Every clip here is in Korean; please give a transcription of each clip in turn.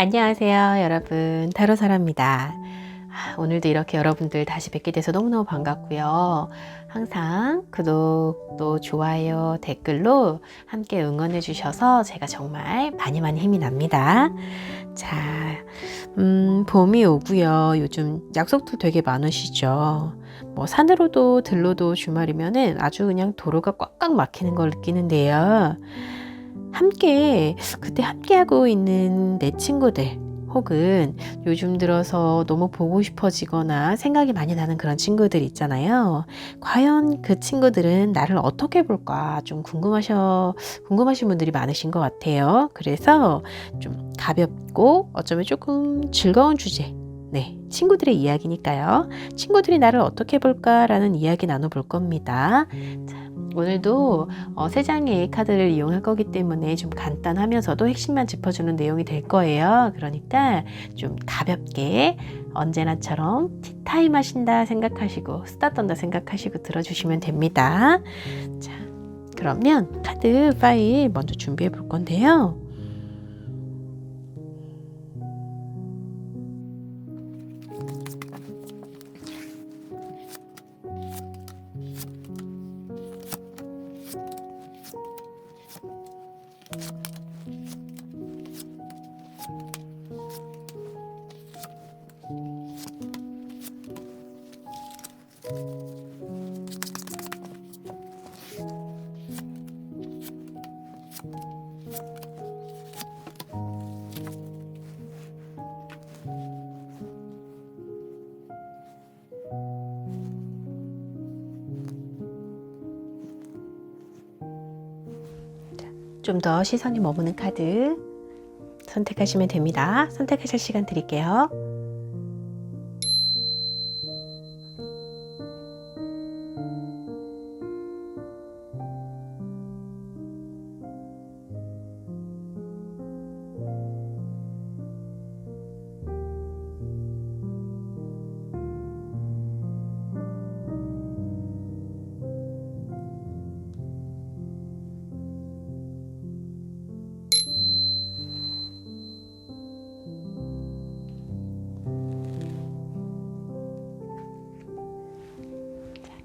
안녕하세요, 여러분. 타로사라입니다. 아, 오늘도 이렇게 여러분들 다시 뵙게 돼서 너무너무 반갑고요. 항상 구독, 또 좋아요, 댓글로 함께 응원해 주셔서 제가 정말 많이 많이 힘이 납니다. 자, 음, 봄이 오고요. 요즘 약속도 되게 많으시죠. 뭐 산으로도 들로도 주말이면은 아주 그냥 도로가 꽉꽉 막히는 걸 느끼는데요. 함께 그때 함께하고 있는 내 친구들 혹은 요즘 들어서 너무 보고 싶어지거나 생각이 많이 나는 그런 친구들 있잖아요. 과연 그 친구들은 나를 어떻게 볼까 좀 궁금하셔 궁금하신 분들이 많으신 것 같아요. 그래서 좀 가볍고 어쩌면 조금 즐거운 주제 네, 친구들의 이야기니까요. 친구들이 나를 어떻게 볼까라는 이야기 나눠볼 겁니다. 자, 오늘도 어, 세 장의 카드를 이용할 거기 때문에 좀 간단하면서도 핵심만 짚어주는 내용이 될 거예요. 그러니까 좀 가볍게 언제나처럼 티타임 하신다 생각하시고 스타 떤다 생각하시고 들어주시면 됩니다. 자, 그러면 카드 파일 먼저 준비해 볼 건데요. 좀 더 시선이 머무는 카드 선택하시면 됩니다. 선택하실 시간 드릴게요.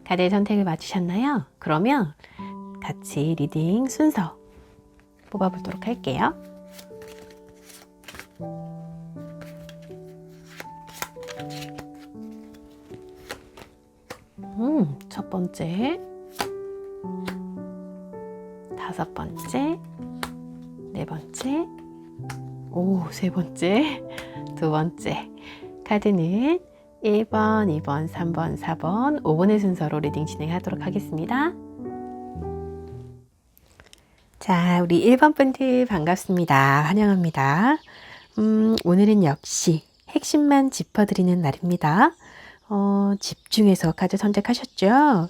카드의 선택을 맞추셨나요? 그러면 같이 리딩 순서 뽑아보도록 할게요. 음, 첫 번째, 다섯 번째, 네 번째, 오, 세 번째, 두 번째. 카드는 1번, 2번, 3번, 4번, 5번의 순서로 리딩 진행하도록 하겠습니다. 자, 우리 1번 분들 반갑습니다. 환영합니다. 음, 오늘은 역시 핵심만 짚어드리는 날입니다. 어, 집중해서 카드 선택하셨죠?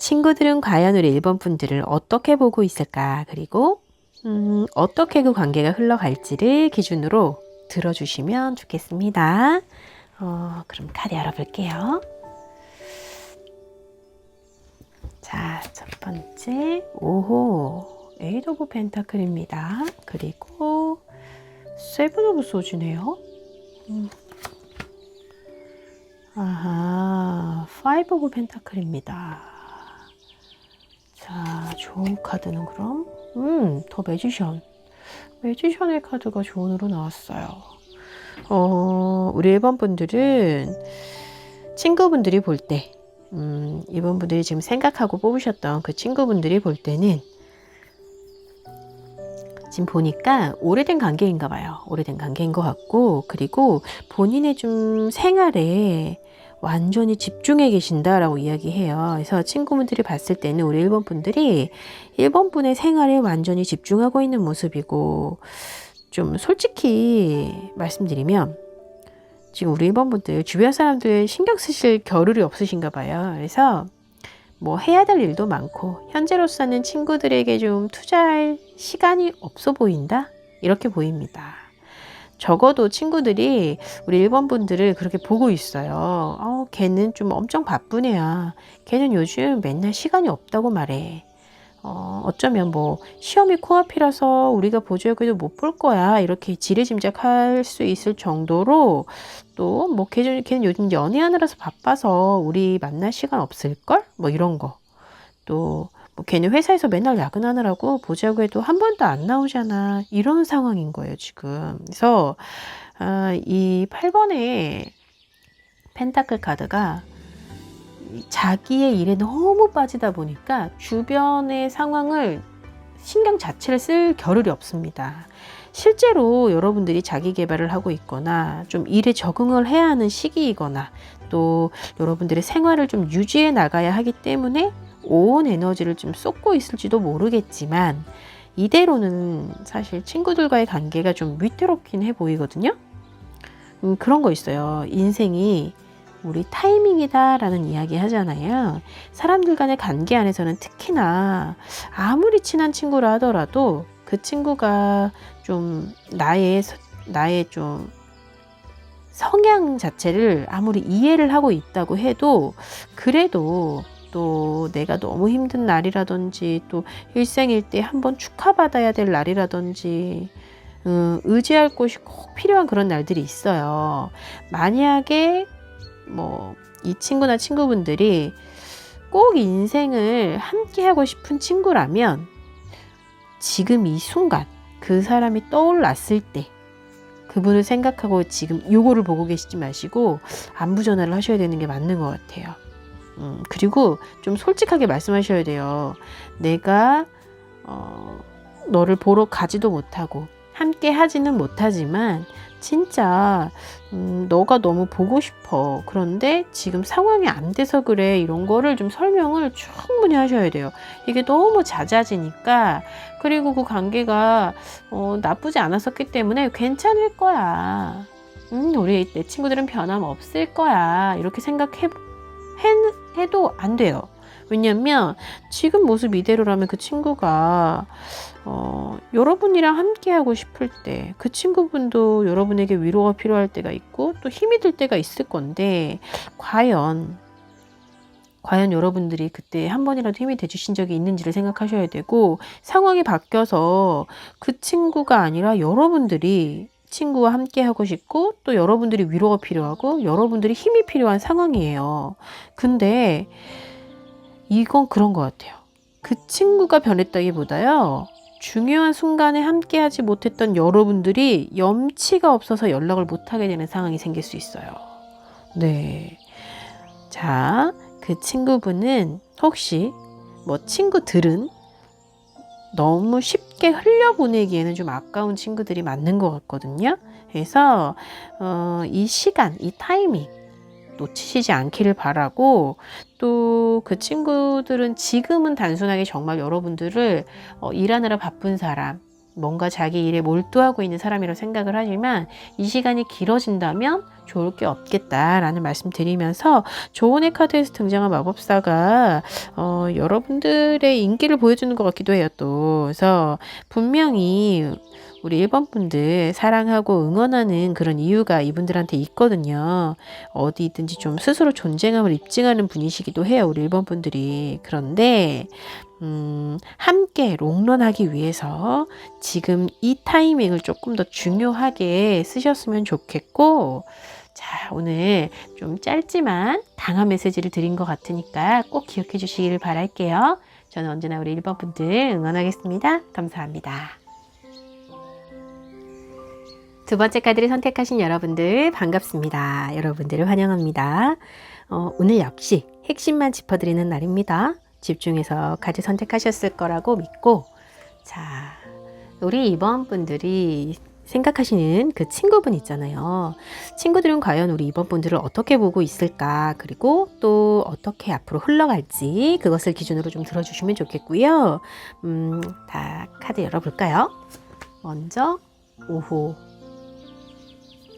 친구들은 과연 우리 1번 분들을 어떻게 보고 있을까? 그리고 음, 어떻게 그 관계가 흘러갈지를 기준으로 들어주시면 좋겠습니다. 어, 그럼 카드 열어볼게요. 자, 첫 번째, 오호, 에이드 오브 펜타클입니다. 그리고 세븐 오브 소주네요. 음. 아하, 파이브 오브 펜타클입니다. 자, 좋은 카드는 그럼, 음, 더 매지션. 매지션의 카드가 좋은으로 나왔어요. 어, 우리 1번 분들은 친구분들이 볼 때, 음, 이번 분들이 지금 생각하고 뽑으셨던 그 친구분들이 볼 때는 지금 보니까 오래된 관계인가 봐요. 오래된 관계인 것 같고, 그리고 본인의 좀 생활에 완전히 집중해 계신다라고 이야기해요. 그래서 친구분들이 봤을 때는 우리 1번 분들이 1번 분의 생활에 완전히 집중하고 있는 모습이고, 좀 솔직히 말씀드리면 지금 우리 1번 분들 주변 사람들 신경 쓰실 겨를이 없으신가 봐요. 그래서 뭐 해야 될 일도 많고 현재로서는 친구들에게 좀 투자할 시간이 없어 보인다? 이렇게 보입니다. 적어도 친구들이 우리 1번 분들을 그렇게 보고 있어요. 어, 걔는 좀 엄청 애야. 걔는 요즘 맨날 시간이 없다고 말해. 어, 어쩌면 뭐 시험이 코앞이라서 우리가 보조학교도 못 볼 거야 이렇게 지레짐작할 수 있을 정도로 또 뭐 걔는, 걔는 요즘 연애하느라서 바빠서 우리 만날 시간 없을걸? 뭐 이런 거. 또 뭐 걔는 회사에서 맨날 야근하느라고 해도 한 번도 안 나오잖아. 이런 상황인 거예요, 지금. 그래서 아, 이 8번의 펜타클 카드가 자기의 일에 너무 빠지다 보니까 주변의 상황을 신경 자체를 쓸 겨를이 없습니다. 실제로 여러분들이 자기 개발을 하고 있거나 좀 일에 적응을 해야 하는 시기이거나 또 여러분들의 생활을 좀 유지해 나가야 하기 때문에 온 에너지를 좀 쏟고 있을지도 모르겠지만 이대로는 사실 친구들과의 관계가 좀 위태롭긴 해 보이거든요. 음, 그런 거 있어요. 인생이 우리 타이밍이다라는 이야기 하잖아요. 사람들 간의 관계 안에서는 특히나 아무리 친한 친구라 하더라도 그 친구가 좀 나의 나의 좀 성향 자체를 아무리 이해를 하고 있다고 해도 그래도 또 내가 너무 힘든 날이라든지 또 일생일대 한번 축하받아야 될 날이라든지 음, 의지할 곳이 꼭 필요한 그런 날들이 있어요. 만약에 뭐 이 친구나 친구분들이 꼭 인생을 함께 하고 싶은 친구라면 지금 이 순간 그 사람이 떠올랐을 때 그분을 생각하고 지금 요거를 보고 계시지 마시고 안부 전화를 하셔야 되는 게 맞는 것 같아요. 음, 그리고 좀 솔직하게 말씀하셔야 돼요. 내가 어, 너를 보러 가지도 못하고 함께 하지는 못하지만 진짜 음, 너가 너무 보고 싶어. 그런데 지금 상황이 안 돼서 그래. 이런 거를 좀 설명을 충분히 하셔야 돼요. 이게 너무 잦아지니까 그리고 그 관계가 어, 나쁘지 않았었기 때문에 괜찮을 거야. 음, 우리 내 친구들은 변함 없을 거야. 이렇게 생각해 해, 해도 안 돼요. 왜냐면 지금 모습 이대로라면 그 친구가 어, 여러분이랑 함께 하고 싶을 때 그 친구분도 여러분에게 위로가 필요할 때가 있고 또 힘이 들 때가 있을 건데 과연 과연 여러분들이 그때 한 번이라도 힘이 돼주신 적이 있는지를 생각하셔야 되고 상황이 바뀌어서 그 친구가 아니라 여러분들이 친구와 함께 하고 싶고 또 여러분들이 위로가 필요하고 여러분들이 힘이 필요한 상황이에요. 근데 이건 그런 것 같아요. 그 친구가 변했다기보다요. 중요한 순간에 함께하지 못했던 여러분들이 염치가 없어서 연락을 못하게 되는 상황이 생길 수 있어요. 네. 자, 그 친구분은 혹시 뭐 친구들은 너무 쉽게 흘려보내기에는 좀 아까운 친구들이 맞는 것 같거든요. 그래서 어, 이 시간, 이 타이밍 놓치시지 않기를 바라고 또 그 친구들은 지금은 단순하게 정말 여러분들을 어, 일하느라 바쁜 사람 뭔가 자기 일에 몰두하고 있는 사람이라고 생각을 하지만 이 시간이 길어진다면 좋을 게 없겠다라는 말씀 드리면서 조은의 카드에서 등장한 마법사가 어, 여러분들의 인기를 보여주는 것 같기도 해요 또 그래서 분명히 우리 1번 분들 사랑하고 응원하는 그런 이유가 이분들한테 있거든요. 어디든지 좀 스스로 존재감을 입증하는 분이시기도 해요. 우리 1번 분들이. 그런데 음, 함께 롱런하기 위해서 지금 이 타이밍을 조금 더 중요하게 쓰셨으면 좋겠고, 자, 오늘 좀 짧지만 강한 메시지를 드린 것 같으니까 꼭 기억해 주시기를 바랄게요. 저는 언제나 우리 1번 분들 응원하겠습니다. 감사합니다. 두 번째 카드를 선택하신 여러분들 반갑습니다. 여러분들을 환영합니다. 어, 오늘 역시 핵심만 짚어드리는 날입니다. 집중해서 카드 선택하셨을 거라고 믿고 자 우리 이번 분들이 생각하시는 그 친구분 있잖아요. 친구들은 과연 우리 이번 분들을 어떻게 보고 있을까? 그리고 또 어떻게 앞으로 흘러갈지 그것을 기준으로 좀 들어주시면 좋겠고요. 음, 다 카드 열어볼까요? 먼저 5호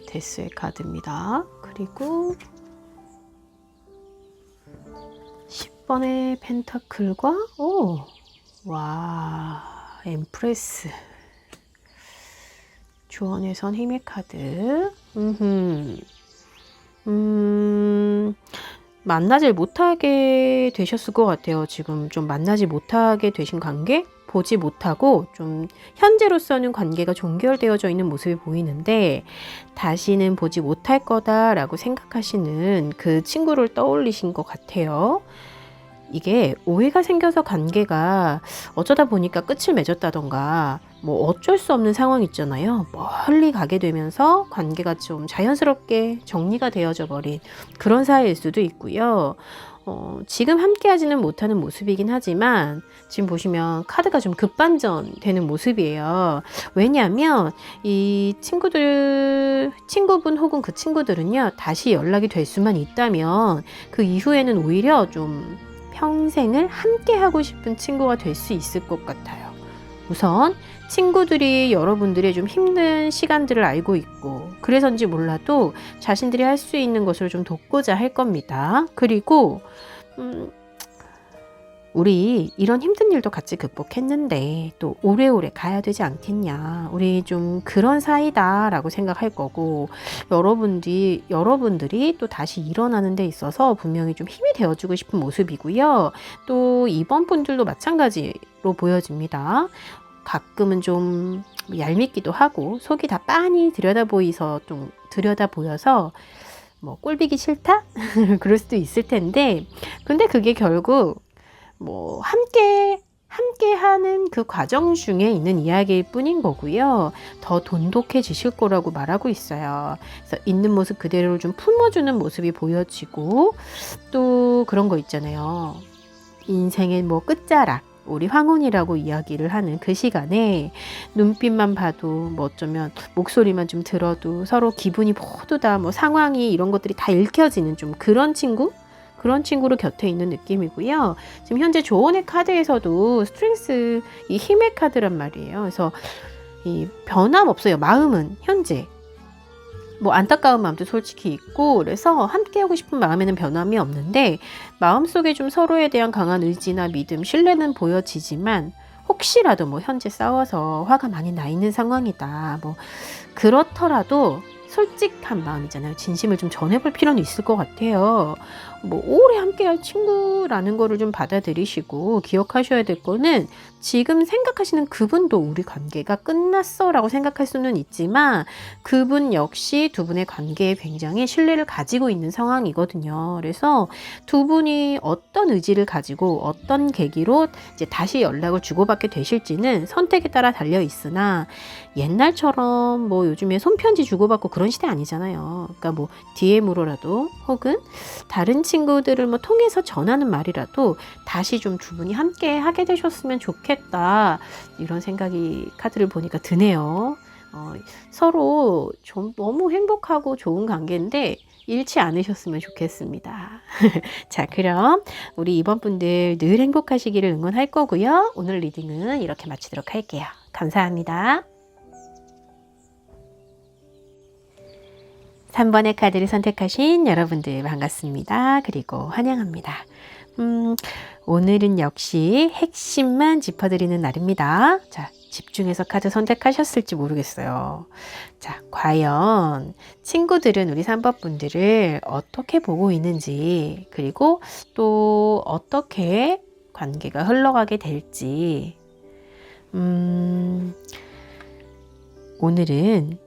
데스의 카드입니다. 그리고 10번의 펜타클과 오, 와, 엠프레스. 주원에선 힘의 카드. 음흠. 음, 만나질 못하게 되셨을 것 같아요. 지금 좀 만나지 못하게 되신 관계? 보지 못하고 좀 현재로서는 관계가 종결되어져 있는 모습이 보이는데 다시는 보지 못할 거다라고 생각하시는 그 친구를 떠올리신 것 같아요. 이게 오해가 생겨서 관계가 어쩌다 보니까 끝을 맺었다던가 뭐 어쩔 수 없는 상황 있잖아요. 멀리 가게 되면서 관계가 좀 자연스럽게 정리가 되어져 버린 그런 사이일 수도 있고요. 어, 지금 함께 하지는 못하는 모습이긴 하지만 지금 보시면 카드가 좀 급반전 되는 모습이에요. 왜냐하면 이 친구들, 친구분 혹은 그 친구들은요, 다시 연락이 될 수만 있다면 그 이후에는 오히려 좀 평생을 함께 하고 싶은 친구가 될 수 있을 것 같아요. 우선 친구들이 여러분들의 좀 힘든 시간들을 알고 있고 그래서인지 몰라도 자신들이 할 수 있는 것을 좀 돕고자 할 겁니다. 그리고 음, 우리 이런 힘든 일도 같이 극복했는데 또 오래오래 가야 되지 않겠냐. 우리 좀 그런 사이다라고 생각할 거고 여러분들이 여러분들이 또 다시 일어나는 데 있어서 분명히 좀 힘이 되어 주고 싶은 모습이고요. 또 이번 분들도 마찬가지로 보여집니다. 가끔은 좀 얄밉기도 하고 속이 다 빤히 들여다 보이서 좀 들여다 보여서 뭐 꼴비기 싫다? 그럴 수도 있을 텐데 근데 그게 결국 뭐 함께 함께 하는 그 과정 중에 있는 이야기일 뿐인 거고요. 더 돈독해지실 거라고 말하고 있어요. 그래서 있는 모습 그대로 좀 품어주는 모습이 보여지고 또 그런 거 있잖아요. 인생의 뭐 끝자락. 우리 황혼이라고 이야기를 하는 그 시간에 눈빛만 봐도 뭐 어쩌면 목소리만 좀 들어도 서로 기분이 모두 다 뭐 상황이 이런 것들이 다 읽혀지는 좀 그런 친구? 그런 친구로 곁에 있는 느낌이고요. 지금 현재 조언의 카드에서도 스트렝스 이 힘의 카드란 말이에요. 그래서 이 변함 없어요. 마음은 현재 뭐 안타까운 마음도 솔직히 있고 그래서 함께 하고 싶은 마음에는 변함이 없는데 마음속에 좀 서로에 대한 강한 의지나 믿음, 신뢰는 보여지지만 혹시라도 뭐 현재 싸워서 화가 많이 나 있는 상황이다. 뭐 그렇더라도 솔직한 마음이잖아요. 진심을 좀 전해볼 필요는 있을 것 같아요. 뭐 오래 함께할 친구라는 거를 좀 받아들이시고 기억하셔야 될 거는 지금 생각하시는 그분도 우리 관계가 끝났어라고 생각할 수는 있지만 그분 역시 두 분의 관계에 굉장히 신뢰를 가지고 있는 상황이거든요. 그래서 두 분이 어떤 의지를 가지고 어떤 계기로 이제 다시 연락을 주고받게 되실지는 선택에 따라 달려 있으나 옛날처럼 뭐 요즘에 손편지 주고받고 그런 시대 아니잖아요. 그러니까 뭐 DM으로라도 혹은 다른 친구들을 뭐 통해서 전하는 말이라도 다시 좀 두 분이 함께 하게 되셨으면 좋겠다. 이런 생각이 카드를 보니까 드네요. 어, 서로 좀 너무 행복하고 좋은 관계인데 잃지 않으셨으면 좋겠습니다. 자, 그럼 우리 이번 분들 늘 행복하시기를 응원할 거고요. 오늘 리딩은 이렇게 마치도록 할게요. 감사합니다. 3번의 카드를 선택하신 여러분들 반갑습니다. 그리고 환영합니다. 음, 오늘은 역시 핵심만 짚어드리는 날입니다. 자, 집중해서 카드 선택하셨을지 모르겠어요. 자, 과연 친구들은 우리 3번 분들을 어떻게 보고 있는지, 그리고 또 어떻게 관계가 흘러가게 될지, 음, 오늘은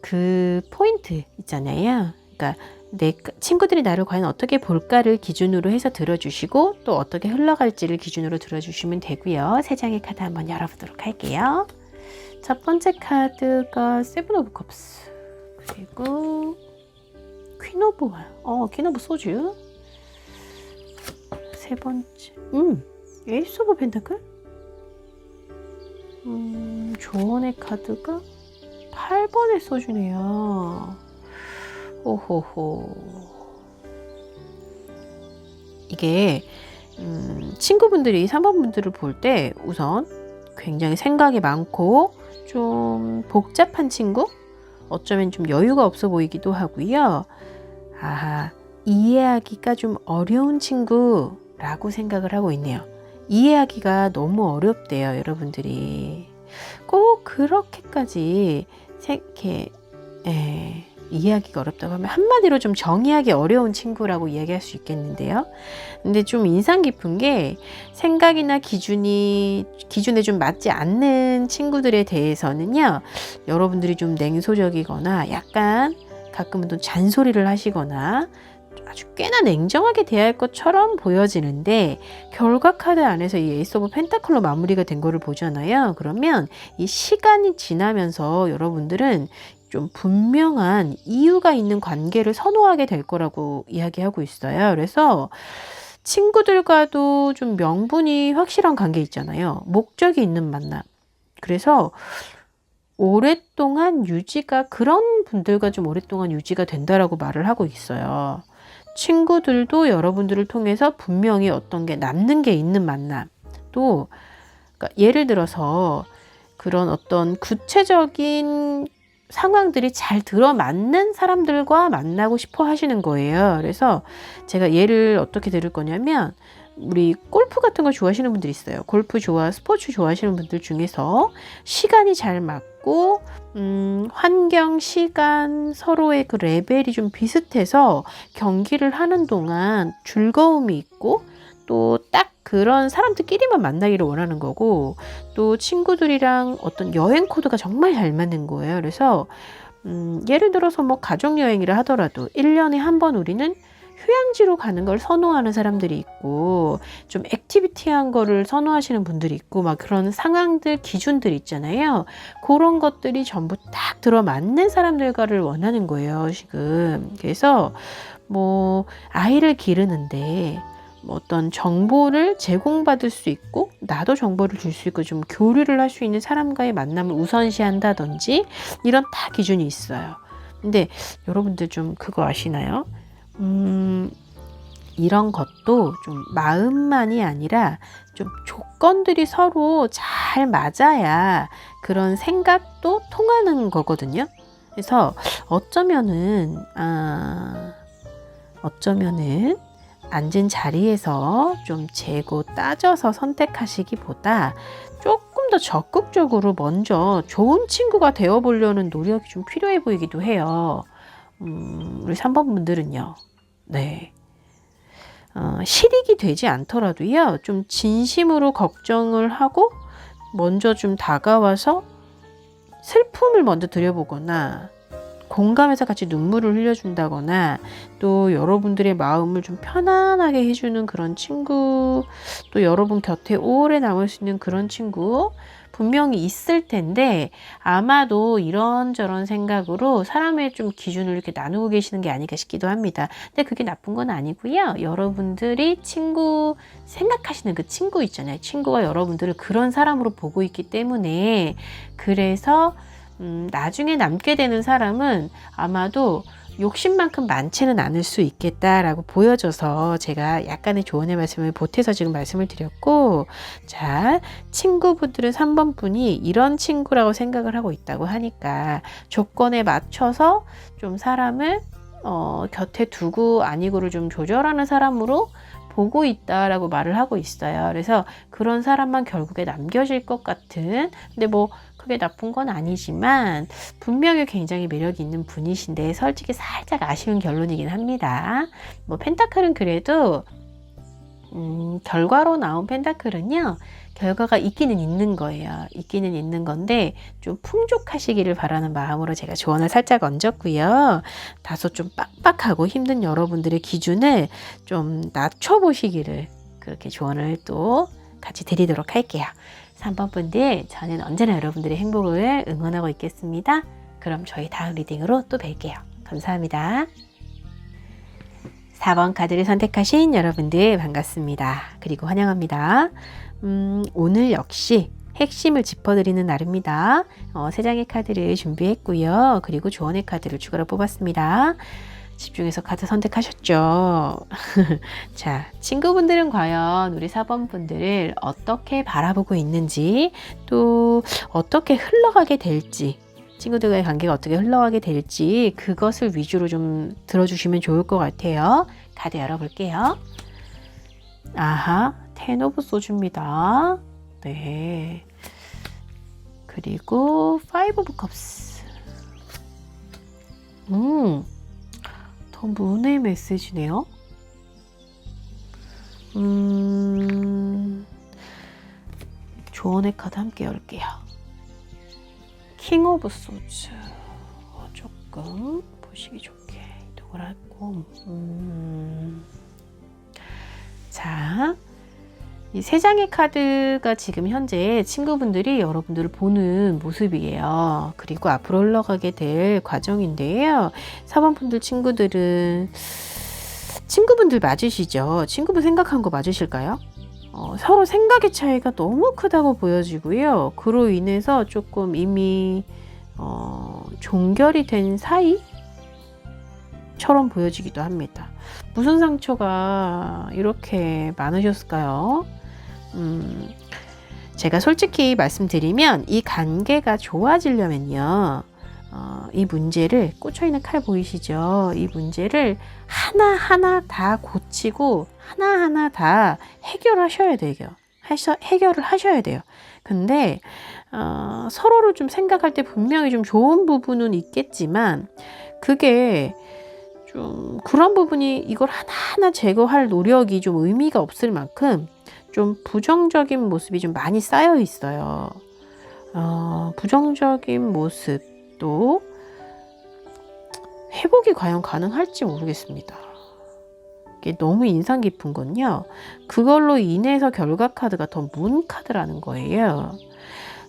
그 포인트 있잖아요. 그러니까 내 친구들이 나를 과연 어떻게 볼까를 기준으로 해서 들어주시고 또 어떻게 흘러갈지를 기준으로 들어주시면 되고요. 세 장의 카드 한번 열어보도록 할게요. 첫 번째 카드가 세븐 오브 컵스 그리고 퀸 오브 와 어, 퀸 오브 소주 세 번째 음 에이스 오브 펜타클 음 조언의 카드가 8번의 소주네요. 오호호. 이게 음, 친구분들이 3번 분들을 볼 때 우선 굉장히 생각이 많고 좀 복잡한 친구? 어쩌면 좀 여유가 없어 보이기도 하고요. 아하, 이해하기가 좀 어려운 친구라고 생각을 하고 있네요. 이해하기가 너무 어렵대요, 여러분들이. 꼭 그렇게까지 이렇게 에, 예, 이해하기가 어렵다고 하면 한마디로 좀 정의하기 어려운 친구라고 이야기할 수 있겠는데요. 근데 좀 인상 깊은 게 생각이나 기준이 기준에 좀 맞지 않는 친구들에 대해서는요. 여러분들이 좀 냉소적이거나 약간 가끔은 또 잔소리를 하시거나 아주 꽤나 냉정하게 대할 것처럼 보여지는데 결과 카드 안에서 이 에이스 오브 펜타클로 마무리가 된 거를 보잖아요. 그러면 이 시간이 지나면서 여러분들은 좀 분명한 이유가 있는 관계를 선호하게 될 거라고 이야기하고 있어요. 그래서 친구들과도 좀 명분이 확실한 관계 있잖아요. 목적이 있는 만남. 그래서 오랫동안 유지가 그런 분들과 좀 오랫동안 유지가 된다라고 말을 하고 있어요. 친구들도 여러분들을 통해서 분명히 어떤 게 남는 게 있는 만남. 또 그러니까 예를 들어서 그런 어떤 구체적인 상황들이 잘 들어맞는 사람들과 만나고 싶어 하시는 거예요. 그래서 제가 예를 어떻게 들을 거냐면 우리 골프 같은 거 좋아하시는 분들 있어요. 골프 좋아, 스포츠 좋아하시는 분들 중에서 시간이 잘 맞고, 음, 환경, 시간, 서로의 그 레벨이 좀 비슷해서 경기를 하는 동안 즐거움이 있고, 또 딱 그런 사람들끼리만 만나기를 원하는 거고, 또 친구들이랑 어떤 여행 코드가 정말 잘 맞는 거예요. 그래서, 음, 예를 들어서 뭐 가족여행이라 하더라도 1년에 한 번 우리는 휴양지로 가는 걸 선호하는 사람들이 있고 좀 액티비티한 거를 선호하시는 분들이 있고 막 그런 상황들 기준들 있잖아요. 그런 것들이 전부 딱 들어맞는 사람들과를 원하는 거예요, 지금. 그래서 뭐 아이를 기르는데 뭐 어떤 정보를 제공받을 수 있고 나도 정보를 줄 수 있고 좀 교류를 할 수 있는 사람과의 만남을 우선시한다든지 이런 다 기준이 있어요. 근데 여러분들 좀 그거 아시나요? 음, 이런 것도 좀 마음만이 아니라 좀 조건들이 서로 잘 맞아야 그런 생각도 통하는 거거든요. 그래서 어쩌면은, 아, 어쩌면은 앉은 자리에서 좀 재고 따져서 선택하시기보다 조금 더 적극적으로 먼저 좋은 친구가 되어 보려는 노력이 좀 필요해 보이기도 해요. 음, 우리 3번 분들은요. 네. 어, 실익이 되지 않더라도요, 좀 진심으로 걱정을 하고, 먼저 좀 다가와서 슬픔을 먼저 드려보거나, 공감해서 같이 눈물을 흘려준다거나, 또 여러분들의 마음을 좀 편안하게 해주는 그런 친구, 또 여러분 곁에 오래 남을 수 있는 그런 친구, 분명히 있을 텐데 아마도 이런저런 생각으로 사람의 좀 기준을 이렇게 나누고 계시는 게 아닐까 싶기도 합니다. 근데 그게 나쁜 건 아니고요. 여러분들이 친구 생각하시는 그 친구 있잖아요. 친구가 여러분들을 그런 사람으로 보고 있기 때문에 그래서 음, 나중에 남게 되는 사람은 아마도 욕심만큼 많지는 않을 수 있겠다라고 보여져서 제가 약간의 조언의 말씀을 보태서 지금 말씀을 드렸고, 자, 친구분들은 3번 분이 이런 친구라고 생각을 하고 있다고 하니까 조건에 맞춰서 좀 사람을 어, 곁에 두고 아니고를 좀 조절하는 사람으로 보고 있다라고 말을 하고 있어요. 그래서 그런 사람만 결국에 남겨질 것 같은, 근데 뭐 크게 나쁜 건 아니지만 분명히 굉장히 매력이 있는 분이신데 솔직히 살짝 아쉬운 결론이긴 합니다. 뭐 펜타클은 그래도 음, 결과로 나온 펜타클은요. 결과가 있기는 있는 거예요. 있기는 있는 건데 좀 풍족하시기를 바라는 마음으로 제가 조언을 살짝 얹었고요. 다소 좀 빡빡하고 힘든 여러분들의 기준을 좀 낮춰보시기를 그렇게 조언을 또 같이 드리도록 할게요. 3번 분들 저는 언제나 여러분들의 행복을 응원하고 있겠습니다. 그럼 저희 다음 리딩으로 또 뵐게요. 감사합니다. 4번 카드를 선택하신 여러분들 반갑습니다. 그리고 환영합니다. 음, 오늘 역시 핵심을 짚어드리는 날입니다. 어, 세 장의 카드를 준비했고요. 그리고 조언의 카드를 추가로 뽑았습니다. 집중해서 카드 선택하셨죠? 자, 친구분들은 과연 우리 4번 분들을 어떻게 바라보고 있는지, 또 어떻게 흘러가게 될지, 친구들과의 관계가 어떻게 흘러가게 될지, 그것을 위주로 좀 들어주시면 좋을 것 같아요. 카드 열어볼게요. 아하, 텐 오브 소주입니다. 네. 그리고 파이브 오브 컵스. 음, 더 문의 메시지네요. 음, 조언의 카드 함께 열게요. 킹 오브 소즈. 어, 조금 보시기 좋게 이동을 하고, 음, 자, 이 세 장의 카드가 지금 현재 친구분들이 여러분들을 보는 모습이에요. 그리고 앞으로 흘러가게 될 과정인데요. 4번 분들 친구들은 친구분들 맞으시죠? 친구분 생각한 거 맞으실까요? 어, 서로 생각의 차이가 너무 크다고 보여지고요. 그로 인해서 조금 이미 어, 종결이 된 사이? 처럼 보여지기도 합니다. 무슨 상처가 이렇게 많으셨을까요? 음, 제가 솔직히 말씀드리면 이 관계가 좋아지려면요. 어, 이 문제를 꽂혀있는 칼 보이시죠? 이 문제를 하나하나 다 고치고 하나하나 다 해결하셔야 돼요. 하셔, 해결을 하셔야 돼요. 근데 어, 서로를 좀 생각할 때 분명히 좀 좋은 부분은 있겠지만 그게 좀 그런 부분이 이걸 하나하나 제거할 노력이 좀 의미가 없을 만큼 좀 부정적인 모습이 좀 많이 쌓여 있어요. 어, 부정적인 모습도 회복이 과연 가능할지 모르겠습니다. 이게 너무 인상 깊은 건요. 그걸로 인해서 결과 카드가 더 문 카드라는 거예요.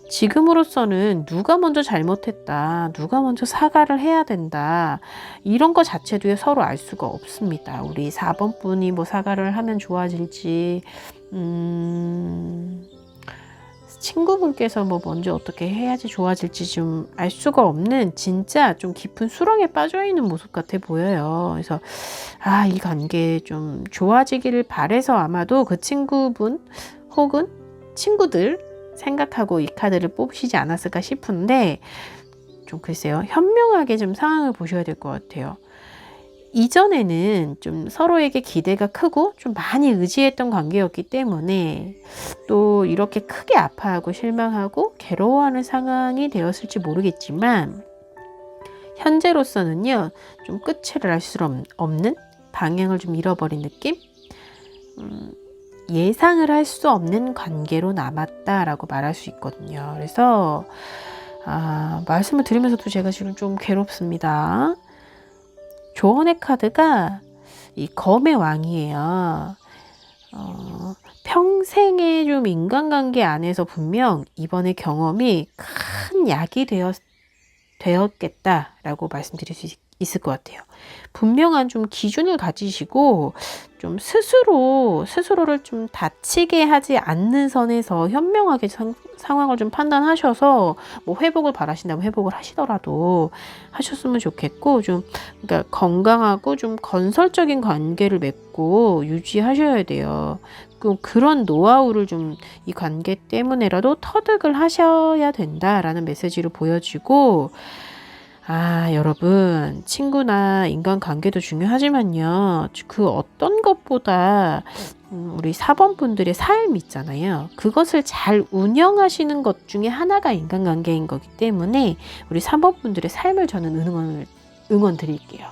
지금으로서는 누가 먼저 잘못했다, 누가 먼저 사과를 해야 된다, 이런 거 자체도 서로 알 수가 없습니다. 우리 4번 분이 뭐 사과를 하면 좋아질지, 음, 친구분께서 뭐 먼저 어떻게 해야지 좋아질지 좀 알 수가 없는 진짜 좀 깊은 수렁에 빠져 있는 모습 같아 보여요. 그래서 아, 이 관계 좀 좋아지기를 바래서 아마도 그 친구분 혹은 친구들 생각하고 이 카드를 뽑으시지 않았을까 싶은데 좀 글쎄요. 현명하게 좀 상황을 보셔야 될 것 같아요. 이전에는 좀 서로에게 기대가 크고 좀 많이 의지했던 관계였기 때문에 또 이렇게 크게 아파하고 실망하고 괴로워하는 상황이 되었을지 모르겠지만 현재로서는요 좀 끝을 알 수 없는 방향을 좀 잃어버린 느낌 음, 예상을 할 수 없는 관계로 남았다라고 말할 수 있거든요 그래서 아, 말씀을 드리면서도 제가 지금 좀 괴롭습니다. 조언의 카드가 이 검의 왕이에요. 어, 평생의 좀 인간관계 안에서 분명 이번의 경험이 큰 약이 되었, 되었겠다라고 말씀드릴 수 있, 있을 것 같아요. 분명한 좀 기준을 가지시고 좀 스스로 스스로를 좀 다치게 하지 않는 선에서 현명하게 상, 상황을 좀 판단하셔서 뭐 회복을 바라신다면 회복을 하시더라도 하셨으면 좋겠고 좀 그러니까 건강하고 좀 건설적인 관계를 맺고 유지하셔야 돼요. 그 그런 노하우를 좀 이 관계 때문에라도 터득을 하셔야 된다라는 메시지를 보여주고 아, 여러분, 친구나 인간관계도 중요하지만요. 그 어떤 것보다 음, 우리 사번분들의 삶 있잖아요. 그것을 잘 운영하시는 것 중에 하나가 인간관계인 거기 때문에 우리 사번분들의 삶을 저는 응원을, 응원 드릴게요.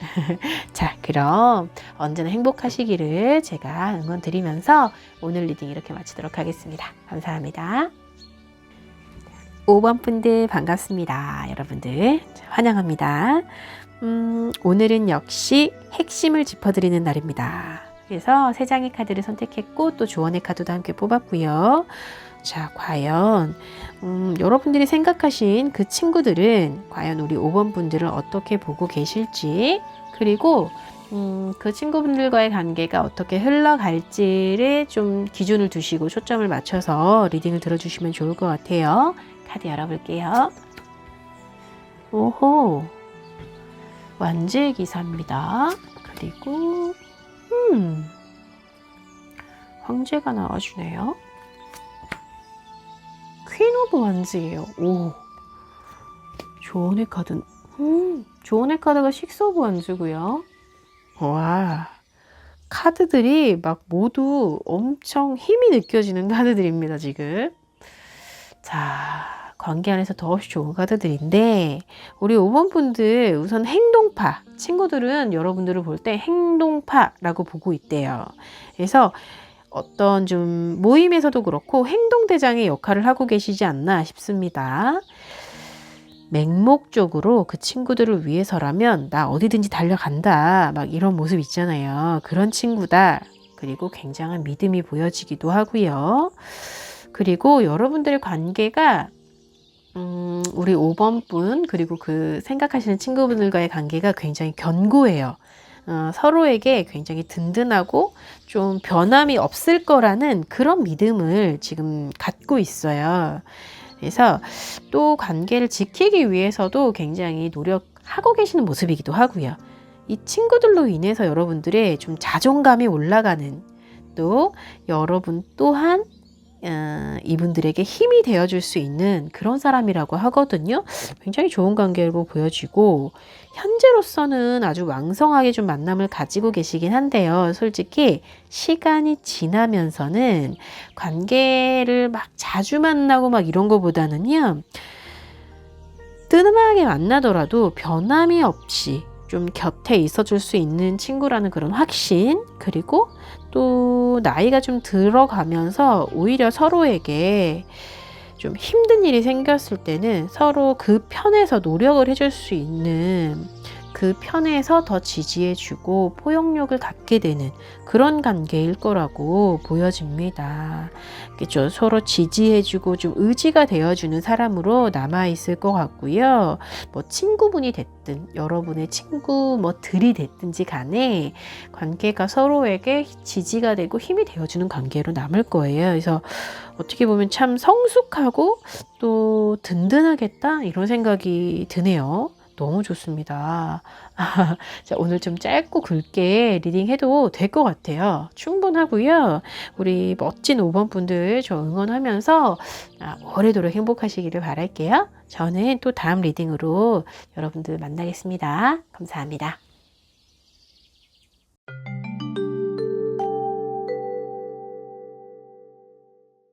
자, 그럼 언제나 행복하시기를 제가 응원 드리면서 오늘 리딩 이렇게 마치도록 하겠습니다. 감사합니다. 5번 분들 반갑습니다. 여러분들 환영합니다. 음, 오늘은 역시 핵심을 짚어드리는 날입니다. 그래서 세 장의 카드를 선택했고 또 조언의 카드도 함께 뽑았고요. 자, 과연 음, 여러분들이 생각하신 그 친구들은 과연 우리 5번 분들을 어떻게 보고 계실지 그리고 음, 그 친구분들과의 관계가 어떻게 흘러갈지를 좀 기준을 두시고 초점을 맞춰서 리딩을 들어주시면 좋을 것 같아요. 카드 열어볼게요. 오호. 완주의 기사입니다. 그리고, 음. 황제가 나와주네요. 퀸 오브 완즈예요. 오. 조언의 카드. 음, 조언의 카드가 식스 오브 완즈고요. 와. 카드들이 막 모두 엄청 힘이 느껴지는 카드들입니다, 지금. 자, 관계 안에서 더없이 좋은 카드들인데 우리 5번 분들 우선 행동파 친구들은 여러분들을 볼 때 행동파라고 보고 있대요. 그래서 어떤 좀 모임에서도 그렇고 행동대장의 역할을 하고 계시지 않나 싶습니다. 맹목적으로 그 친구들을 위해서라면 나 어디든지 달려간다. 막 이런 모습 있잖아요. 그런 친구다. 그리고 굉장한 믿음이 보여지기도 하고요. 그리고 여러분들의 관계가 음, 우리 5번 분 그리고 그 생각하시는 친구분들과의 관계가 굉장히 견고해요. 어, 서로에게 굉장히 든든하고 좀 변함이 없을 거라는 그런 믿음을 지금 갖고 있어요. 그래서 또 관계를 지키기 위해서도 굉장히 노력하고 계시는 모습이기도 하고요. 이 친구들로 인해서 여러분들의 좀 자존감이 올라가는 또 여러분 또한 어, 이분들에게 힘이 되어줄 수 있는 그런 사람이라고 하거든요. 굉장히 좋은 관계로 보여지고 현재로서는 아주 왕성하게 좀 만남을 가지고 계시긴 한데요. 솔직히 시간이 지나면서는 관계를 막 자주 만나고 막 이런 거보다는요. 뜬음하게 만나더라도 변함이 없이 좀 곁에 있어줄 수 있는 친구라는 그런 확신 그리고 또 나이가 좀 들어가면서 오히려 서로에게 좀 힘든 일이 생겼을 때는 서로 그 편에서 노력을 해줄 수 있는 그 편에서 더 지지해주고 포용력을 갖게 되는 그런 관계일 거라고 보여집니다. 그죠? 서로 지지해주고 좀 의지가 되어주는 사람으로 남아있을 것 같고요. 뭐 친구분이 됐든 여러분의 친구 뭐 들이 됐든지 간에 관계가 서로에게 지지가 되고 힘이 되어주는 관계로 남을 거예요. 그래서 어떻게 보면 참 성숙하고 또 든든하겠다 이런 생각이 드네요. 너무 좋습니다. 자, 오늘 좀 짧고 굵게 리딩해도 될 것 같아요. 충분하고요. 우리 멋진 5번 분들 저 응원하면서 아, 오래도록 행복하시기를 바랄게요. 저는 또 다음 리딩으로 여러분들 만나겠습니다. 감사합니다.